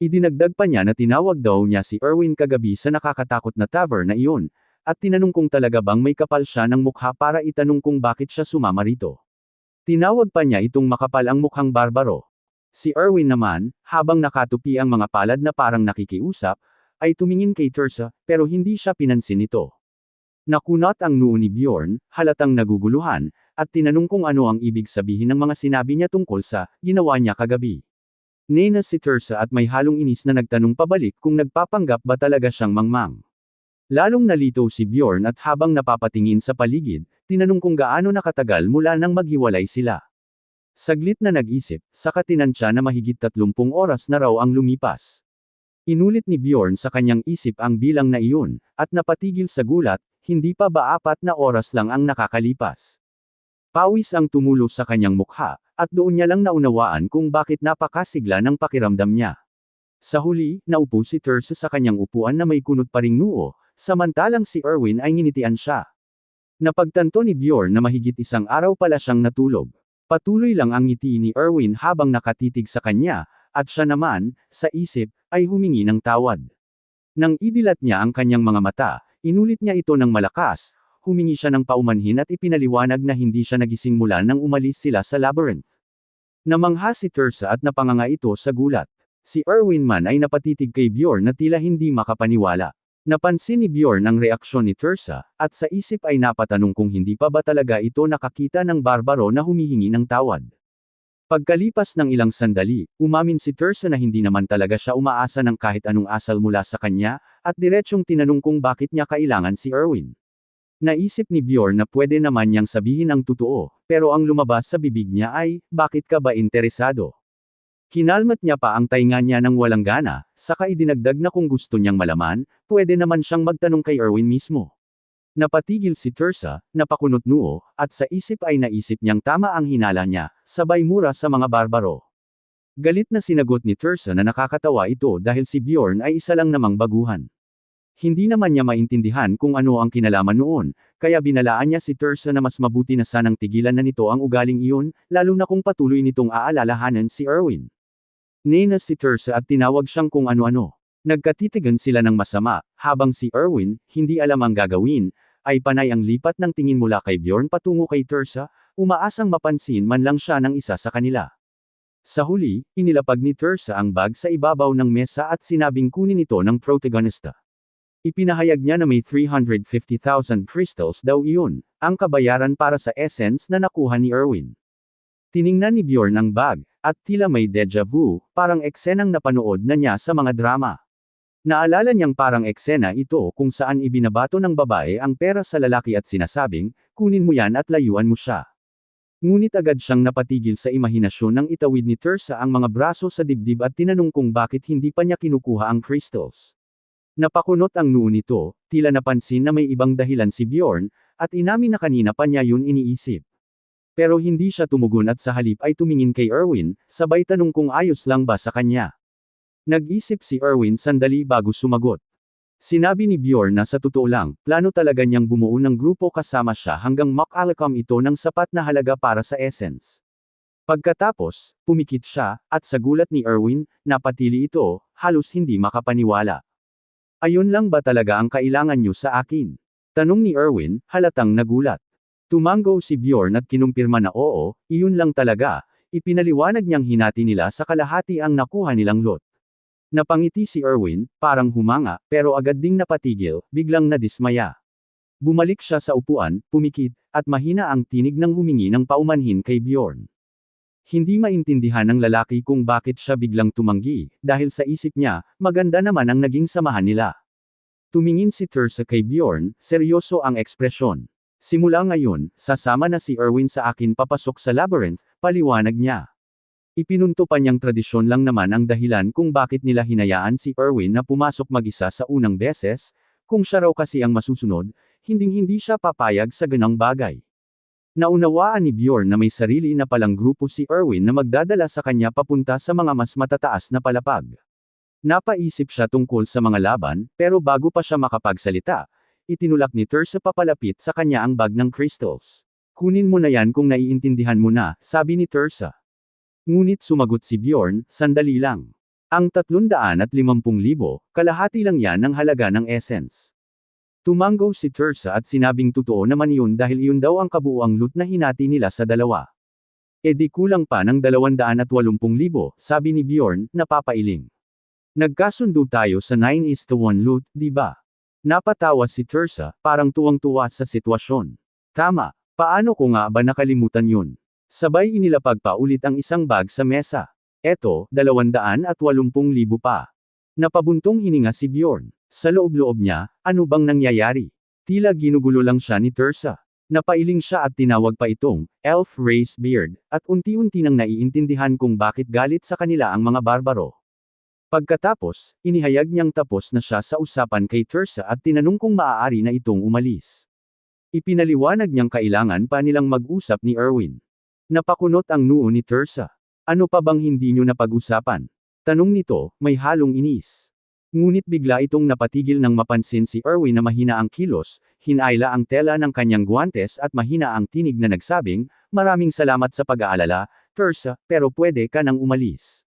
Idinagdag pa niya na tinawag daw niya si Erwin kagabi sa nakakatakot na tavern na iyon, at tinanong kung talaga bang may kapal siya ng mukha para itanong kung bakit siya sumama rito. Tinawag pa niya itong makapal ang mukhang barbaro. Si Erwin naman, habang nakatupi ang mga palad na parang nakikiusap, ay tumingin kay Tersa, pero hindi siya pinansin nito. Nakunat ang noo ni Bjorn, halatang naguguluhan, at tinanong kung ano ang ibig sabihin ng mga sinabi niya tungkol sa ginawa niya kagabi. Nena si Tersa at may halong inis na nagtanong pabalik kung nagpapanggap ba talaga siyang mangmang. Lalong nalito si Bjorn at habang napapatingin sa paligid, tinanong kung gaano nakatagal mula nang maghiwalay sila. Saglit na nag-isip, saka tinansya na mahigit 30 oras na raw ang lumipas. Inulit ni Bjorn sa kanyang isip ang bilang na iyon, at napatigil sa gulat, hindi pa ba apat na oras lang ang nakakalipas. Pawis ang tumulo sa kanyang mukha, at doon niya lang naunawaan kung bakit napakasigla ng pakiramdam niya. Sa huli, naupo si Tersa sa kanyang upuan na may kunot pa ring noo, samantalang si Erwin ay nginitian siya. Napagtanto ni Bjorn na mahigit isang araw pala siyang natulog. Patuloy lang ang ngiti ni Erwin habang nakatitig sa kanya, at siya naman, sa isip, ay humingi ng tawad. Nang idilat niya ang kanyang mga mata, inulit niya ito ng malakas, humingi siya ng paumanhin at ipinaliwanag na hindi siya nagising mula nang umalis sila sa labyrinth. Namangha si Tersa at napanganga ito sa gulat. Si Erwin man ay napatitig kay Bjorn na tila hindi makapaniwala. Napansin ni Bjorn ang reaksyon ni Tersa, at sa isip ay napatanong kung hindi pa ba talaga ito nakakita ng barbaro na humihingi ng tawad. Pagkalipas ng ilang sandali, umamin si Tersa na hindi naman talaga siya umaasa ng kahit anong asal mula sa kanya, at diretsyong tinanong kung bakit niya kailangan si Erwin. Naisip ni Bjorn na pwede naman niyang sabihin ang totoo, pero ang lumabas sa bibig niya ay, bakit ka ba interesado? Kinalmat niya pa ang tainga niya ng walang gana, saka idinagdag na kung gusto niyang malaman, pwede naman siyang magtanong kay Erwin mismo. Napatigil si Tersa, napakunot noo, at sa isip ay naisip niyang tama ang hinala niya, sabay mura sa mga barbaro. Galit na sinagot ni Tersa na nakakatawa ito dahil si Bjorn ay isa lang namang baguhan. Hindi naman niya maintindihan kung ano ang kinalaman noon, kaya binalaan niya si Tersa na mas mabuti na sanang tigilan na nito ang ugaling iyon, lalo na kung patuloy nitong aalalahanan si Erwin. Nena si Tersa at tinawag siyang kung ano-ano. Nagkatitigan sila ng masama, habang si Erwin, hindi alam ang gagawin, ay panay ang lipat ng tingin mula kay Bjorn patungo kay Tersa, umaasang mapansin man lang siya ng isa sa kanila. Sa huli, inilapag ni Tersa ang bag sa ibabaw ng mesa at sinabing kunin ito ng protagonista. Ipinahayag niya na may 350,000 crystals daw iyon, ang kabayaran para sa essence na nakuha ni Erwin. Tiningnan ni Bjorn ang bag, at tila may deja vu, parang eksenang napanood na niya sa mga drama. Naalala niyang parang eksena ito kung saan ibinabato ng babae ang pera sa lalaki at sinasabing, kunin mo yan at layuan mo siya. Ngunit agad siyang napatigil sa imahinasyon ng itawid ni Tersa ang mga braso sa dibdib at tinanong kung bakit hindi pa niya kinukuha ang crystals. Napakunot ang noo nito, tila napansin na may ibang dahilan si Bjorn, at inamin na kanina pa niya yun iniisip. Pero hindi siya tumugon at sa halip ay tumingin kay Erwin, sabay tanong kung ayos lang ba sa kanya. Nag-isip si Erwin sandali bago sumagot. Sinabi ni Bjorn na sa totoo lang, plano talaga niyang bumuo ng grupo kasama siya hanggang makalakam ito ng sapat na halaga para sa essence. Pagkatapos, pumikit siya, at sa gulat ni Erwin, napatili ito, halos hindi makapaniwala. Ayun lang ba talaga ang kailangan niyo sa akin? Tanong ni Erwin, halatang nagulat. Tumango si Bjorn at kinumpirma na oo, iyon lang talaga, ipinaliwanag niyang hinati nila sa kalahati ang nakuha nilang lot. Napangiti si Erwin, parang humanga, pero agad ding napatigil, biglang nadismaya. Bumalik siya sa upuan, pumikit, at mahina ang tinig ng humingi ng paumanhin kay Bjorn. Hindi maintindihan ng lalaki kung bakit siya biglang tumanggi, dahil sa isip niya, maganda naman ang naging samahan nila. Tumingin si Tersa kay Bjorn, seryoso ang ekspresyon. Simula ngayon, sasama na si Erwin sa akin papasok sa labyrinth, paliwanag niya. Ipinunto pa niyang tradisyon lang naman ang dahilan kung bakit nila hinayaan si Erwin na pumasok mag-isa sa unang beses, kung siya raw kasi ang masusunod, hinding-hindi siya papayag sa ganang bagay. Naunawaan ni Bjorn na may sarili na palang grupo si Erwin na magdadala sa kanya papunta sa mga mas matataas na palapag. Napaisip siya tungkol sa mga laban, pero bago pa siya makapagsalita, itinulak ni Tersa papalapit sa kanya ang bag ng crystals. Kunin mo na yan kung naiintindihan mo na, sabi ni Tersa. Ngunit sumagot si Bjorn, sandali lang. Ang 350,000, kalahati lang yan ng halaga ng essence. Tumango si Tersa at sinabing totoo naman iyon dahil iyon daw ang kabuuang loot na hinati nila sa dalawa. E di kulang pa ng 280,000, sabi ni Bjorn, napapailing. Nagkasundo tayo sa 9 is to 1 loot, di ba? Napatawa si Tersa, parang tuwang-tuwa sa sitwasyon. Tama, paano ko nga ba nakalimutan yun? Sabay inilapag pa ulit ang isang bag sa mesa. Eto, 280,000 pa. Napabuntong hininga si Bjorn. Sa loob-loob niya, ano bang nangyayari? Tila ginugulo lang siya ni Tersa. Napailing siya at tinawag pa itong, Elf Race Beard, at unti-unti nang naiintindihan kung bakit galit sa kanila ang mga barbaro. Pagkatapos, inihayag niyang tapos na siya sa usapan kay Tersa at tinanong kung maaari na itong umalis. Ipinaliwanag niyang kailangan pa nilang mag-usap ni Erwin. Napakunot ang noo ni Tersa. Ano pa bang hindi niyo napag-usapan? Tanong nito, may halong inis. Ngunit bigla itong napatigil nang mapansin si Erwin na mahina ang kilos, hinayla ang tela ng kanyang guwantes at mahina ang tinig na nagsabing, maraming salamat sa pag-aalala, Tersa, pero pwede ka nang umalis.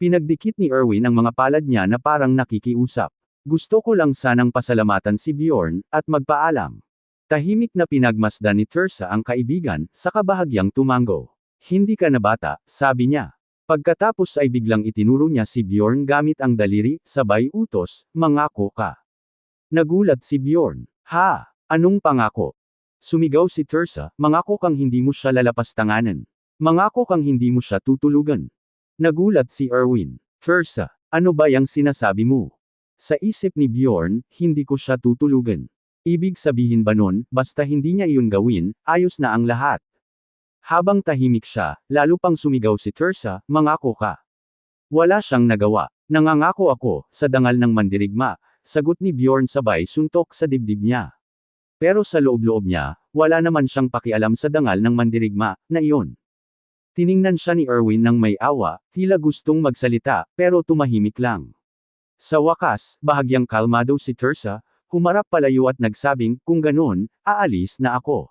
Pinagdikit ni Erwin ang mga palad niya na parang nakikiusap. Gusto ko lang sanang pasalamatan si Bjorn, at magpaalam. Tahimik na pinagmasdan ni Tersa ang kaibigan, sa kabahagyang tumango. Hindi ka na bata, sabi niya. Pagkatapos ay biglang itinuro niya si Bjorn gamit ang daliri, sabay utos, mangako ka. Nagulat si Bjorn. Ha? Anong pangako? Sumigaw si Tersa, mangako kang hindi mo siya lalapastanganan. Mangako kang hindi mo siya tutulugan. Nagulat si Erwin. Tersa, ano ba yung sinasabi mo? Sa isip ni Bjorn, hindi ko siya tutulugan. Ibig sabihin ba nun, basta hindi niya iyon gawin, ayos na ang lahat. Habang tahimik siya, lalo pang sumigaw si Tersa, mangako ka. Wala siyang nagawa. Nangangako ako, sa dangal ng mandirigma, sagot ni Bjorn sabay suntok sa dibdib niya. Pero sa loob-loob niya, wala naman siyang pakialam sa dangal ng mandirigma, na iyon. Tiningnan siya ni Erwin ng may awa, tila gustong magsalita, pero tumahimik lang. Sa wakas, bahagyang kalmado si Tersa, humarap palayo at nagsabing, kung ganun, aalis na ako.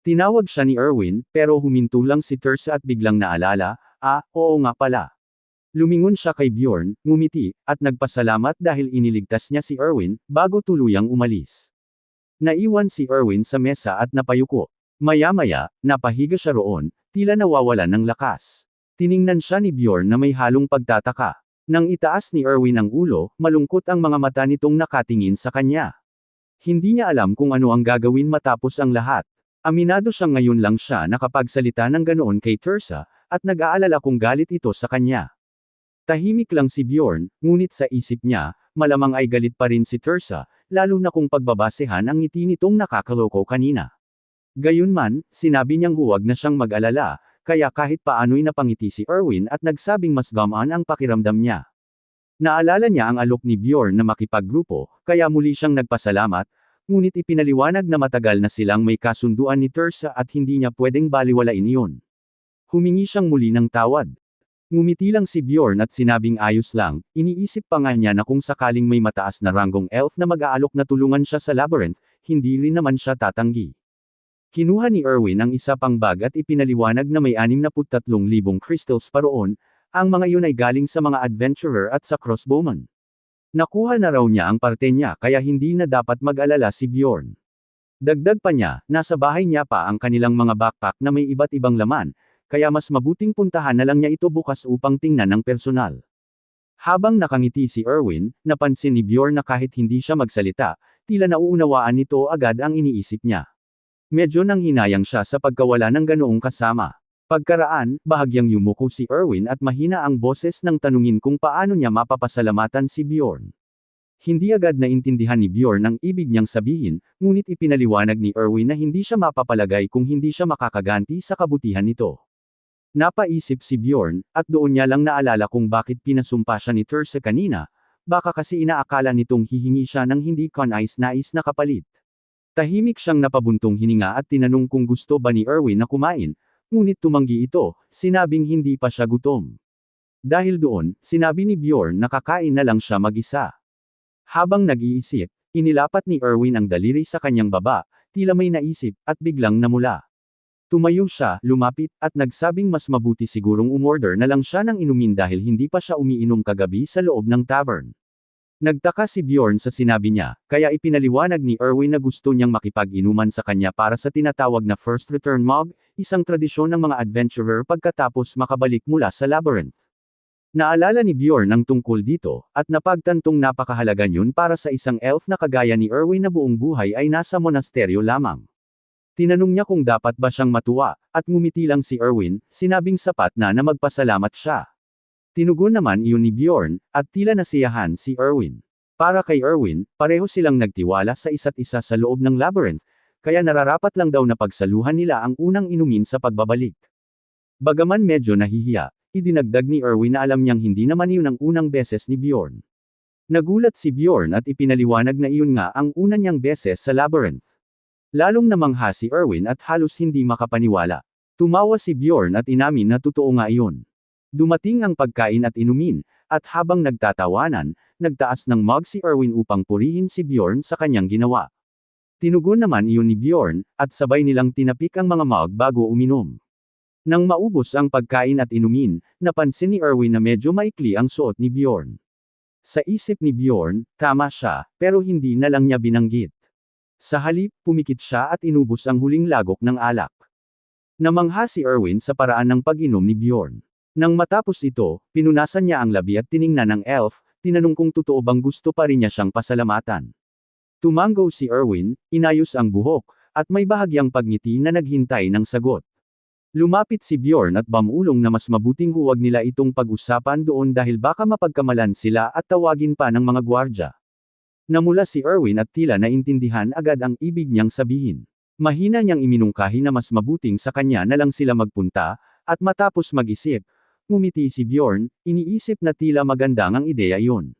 Tinawag siya ni Erwin, pero huminto lang si Tersa at biglang naalala, ah, oo nga pala. Lumingon siya kay Bjorn, ngumiti, at nagpasalamat dahil iniligtas niya si Erwin, bago tuluyang umalis. Naiwan si Erwin sa mesa at napayuko. Maya-maya, napahiga siya roon, tila nawawalan ng lakas. Tiningnan siya ni Bjorn na may halong pagtataka. Nang itaas ni Erwin ang ulo, malungkot ang mga mata nitong nakatingin sa kanya. Hindi niya alam kung ano ang gagawin matapos ang lahat. Aminado siyang ngayon lang siya nakapagsalita ng ganoon kay Tersa, at nag-aalala kung galit ito sa kanya. Tahimik lang si Bjorn, ngunit sa isip niya, malamang ay galit pa rin si Tersa, lalo na kung pagbabasehan ang ngiti nitong nakakaloko kanina. Gayunman, sinabi niyang huwag na siyang mag-alala, kaya kahit paano'y napangiti si Erwin at nagsabing mas gamaan ang pakiramdam niya. Naalala niya ang alok ni Bjorn na makipaggrupo, kaya muli siyang nagpasalamat, Ngunit ipinaliwanag na matagal na silang may kasunduan ni Tersa at hindi niya pwedeng baliwalain iyon. Humingi siyang muli ng tawad. Ngumiti lang si Bjorn at sinabing ayos lang, iniisip pa nga niya na kung sakaling may mataas na ranggong elf na mag-aalok na tulungan siya sa labyrinth, hindi rin naman siya tatanggi. Kinuha ni Erwin ang isa pang bag at ipinaliwanag na may 63,000 crystals pa roon, ang mga iyon ay galing sa mga adventurer at sa crossbowman. Nakuha na raw niya ang parte niya kaya hindi na dapat mag-alala si Bjorn. Dagdag pa niya, nasa bahay niya pa ang kanilang mga backpack na may iba't ibang laman, kaya mas mabuting puntahan na lang niya ito bukas upang tingnan ng personal. Habang nakangiti si Erwin, napansin ni Bjorn na kahit hindi siya magsalita, tila nauunawaan nito agad ang iniisip niya. Medyo nang hinayang siya sa pagkawala ng ganoong kasama. Pagkaraan, bahagyang yumuko si Erwin at mahina ang boses nang tanungin kung paano niya mapapasalamatan si Bjorn. Hindi agad naintindihan ni Bjorn ang ibig niyang sabihin, ngunit ipinaliwanag ni Erwin na hindi siya mapapalagay kung hindi siya makakaganti sa kabutihan nito. Napaisip si Bjorn, at doon niya lang naalala kung bakit pinasumpa siya ni Tersa kanina, baka kasi inaakala nitong hihingi siya ng hindi kanais-nais na kapalit. Tahimik siyang napabuntong hininga at tinanong kung gusto ba ni Erwin na kumain, Ngunit tumanggi ito, sinabing hindi pa siya gutom. Dahil doon, sinabi ni Bjorn na kakain na lang siya mag-isa. Habang nag-iisip, inilapat ni Erwin ang daliri sa kanyang baba, tila may naisip, at biglang namula. Tumayo siya, lumapit, at nagsabing mas mabuti sigurong umorder na lang siya ng inumin dahil hindi pa siya umiinom kagabi sa loob ng tavern. Nagtaka si Bjorn sa sinabi niya, kaya ipinaliwanag ni Erwin na gusto niyang makipag-inuman sa kanya para sa tinatawag na first return mog, isang tradisyon ng mga adventurer pagkatapos makabalik mula sa labyrinth. Naalala ni Bjorn ang tungkol dito, at napagtantong napakahalaga yun para sa isang elf na kagaya ni Erwin na buong buhay ay nasa monasteryo lamang. Tinanong niya kung dapat ba siyang matuwa, at ngumiti lang si Erwin, sinabing sapat na na magpasalamat siya. Tinugon naman iyon ni Bjorn, at tila nasiyahan si Erwin. Para kay Erwin, pareho silang nagtiwala sa isa't isa sa loob ng labyrinth, kaya nararapat lang daw na pagsaluhan nila ang unang inumin sa pagbabalik. Bagaman medyo nahihiya, idinagdag ni Erwin na alam niyang hindi naman iyon ang unang beses ni Bjorn. Nagulat si Bjorn at ipinaliwanag na iyon nga ang una niyang beses sa labyrinth. Lalong namangha si Erwin at halos hindi makapaniwala. Tumawa si Bjorn at inamin na totoo nga iyon. Dumating ang pagkain at inumin, at habang nagtatawanan, nagtaas ng mug si Erwin upang purihin si Bjorn sa kanyang ginawa. Tinugon naman iyon ni Bjorn, at sabay nilang tinapik ang mga mug bago uminom. Nang maubos ang pagkain at inumin, napansin ni Erwin na medyo maikli ang suot ni Bjorn. Sa isip ni Bjorn, tama siya, pero hindi na lang niya binanggit. Sa halip, pumikit siya at inubos ang huling lagok ng alak. Namangha si Erwin sa paraan ng pag-inom ni Bjorn. Nang matapos ito, pinunasan niya ang labi at tiningnan ng elf, tinanong kung totoo bang gusto pa rin niya siyang pasalamatan. Tumango si Erwin, inayos ang buhok, at may bahagyang pagngiti na naghintay ng sagot. Lumapit si Bjorn at bamulong na mas mabuting huwag nila itong pag-usapan doon dahil baka mapagkamalan sila at tawagin pa ng mga gwardya. Namula si Erwin at tila naintindihan agad ang ibig niyang sabihin. Mahina niyang iminungkahi na mas mabuting sa kanya na lang sila magpunta, at matapos mag-isip, Ngumiti si Bjorn, iniisip na tila magandang ang ideya yon.